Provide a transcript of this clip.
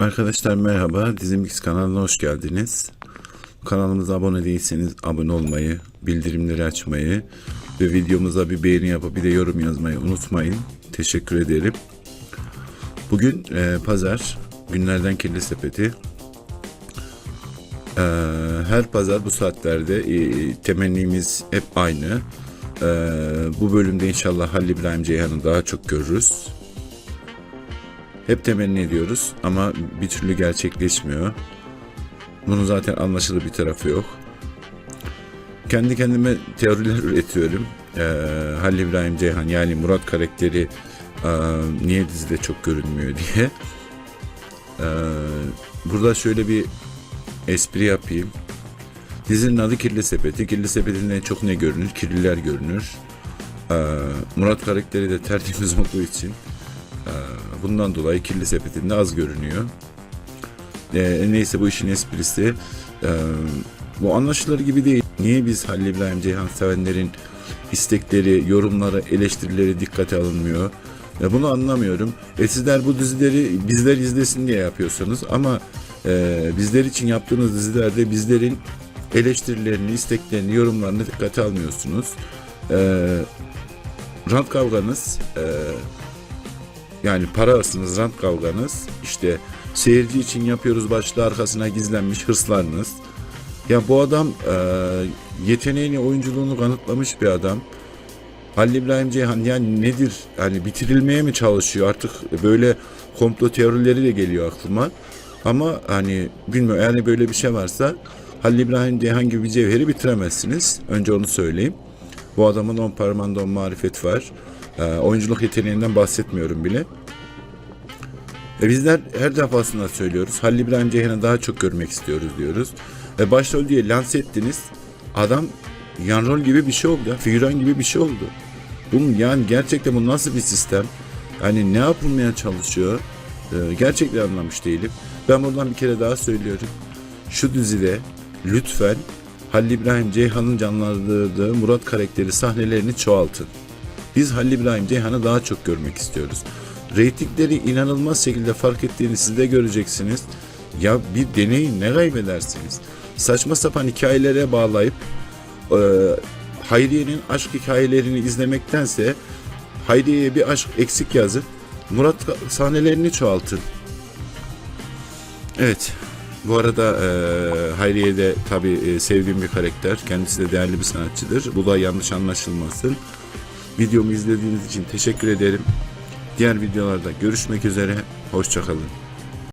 Arkadaşlar merhaba, Dizim X kanalına hoş geldiniz. Kanalımıza abone değilseniz abone olmayı, bildirimleri açmayı ve videomuza bir beğeni yapıp bir de yorum yazmayı unutmayın. Teşekkür ederim. Bugün e, pazar, günlerden kirli sepeti. E, her pazar bu saatlerde e, temennimiz hep aynı. E, bu bölümde inşallah Halil İbrahim Ceyhan'ı daha çok görürüz. Hep temenni ediyoruz ama bir türlü gerçekleşmiyor. Bunun zaten anlaşılır bir tarafı yok. Kendi kendime teoriler üretiyorum. Ee, Halil İbrahim Ceyhan yani Murat karakteri e, niye dizide çok görünmüyor diye. Ee, burada şöyle bir espri yapayım. Dizinin adı Kirli Sepeti. Kirli Sepeti'nde çok ne görünür? Kirliler görünür. Ee, Murat karakteri de tertemiz olduğu için Bundan dolayı kirli sepetinde az görünüyor. Ee, neyse bu işin esprisi. Ee, bu anlaşılır gibi değil. Niye biz Halil İbrahim Ceyhan sevenlerin istekleri, yorumları, eleştirileri dikkate alınmıyor? Ya bunu anlamıyorum. E sizler bu dizileri bizler izlesin diye yapıyorsunuz ama e, bizler için yaptığınız dizilerde bizlerin eleştirilerini, isteklerini, yorumlarını dikkate almıyorsunuz. E, rant kavganız e, yani para hırsınız, rant kavganız, işte seyirci için yapıyoruz başlığı arkasına gizlenmiş hırslarınız. Ya bu adam e, yeteneğini, oyunculuğunu kanıtlamış bir adam. Halil İbrahim Ceyhan yani nedir? Yani bitirilmeye mi çalışıyor? Artık böyle komplo teorileri de geliyor aklıma. Ama hani bilmiyorum yani böyle bir şey varsa Halil İbrahim Ceyhan gibi bir cevheri bitiremezsiniz. Önce onu söyleyeyim. Bu adamın on parmağında on marifet var. E, oyunculuk yeteneğinden bahsetmiyorum bile. E bizler her defasında söylüyoruz. Halil İbrahim Ceyhan'ı daha çok görmek istiyoruz diyoruz. E başrol diye lanse ettiniz. Adam yan rol gibi bir şey oldu. Figüran gibi bir şey oldu. Bunun yani gerçekten bu nasıl bir sistem? Yani ne yapılmaya çalışıyor? E, gerçekten anlamış değilim. Ben buradan bir kere daha söylüyorum. Şu dizide lütfen Halil İbrahim Ceyhan'ın canlandırdığı Murat karakteri sahnelerini çoğaltın. Biz Halil İbrahim Ceyhan'ı daha çok görmek istiyoruz. Reytingleri inanılmaz şekilde fark ettiğini siz de göreceksiniz. Ya bir deneyin ne kaybedersiniz? Saçma sapan hikayelere bağlayıp e, Hayriye'nin aşk hikayelerini izlemektense Hayriye'ye bir aşk eksik yazıp Murat sahnelerini çoğaltın. Evet. Bu arada e, Hayriye de tabii e, sevdiğim bir karakter. Kendisi de değerli bir sanatçıdır. Bu da yanlış anlaşılmasın. Videomu izlediğiniz için teşekkür ederim. Diğer videolarda görüşmek üzere. Hoşçakalın.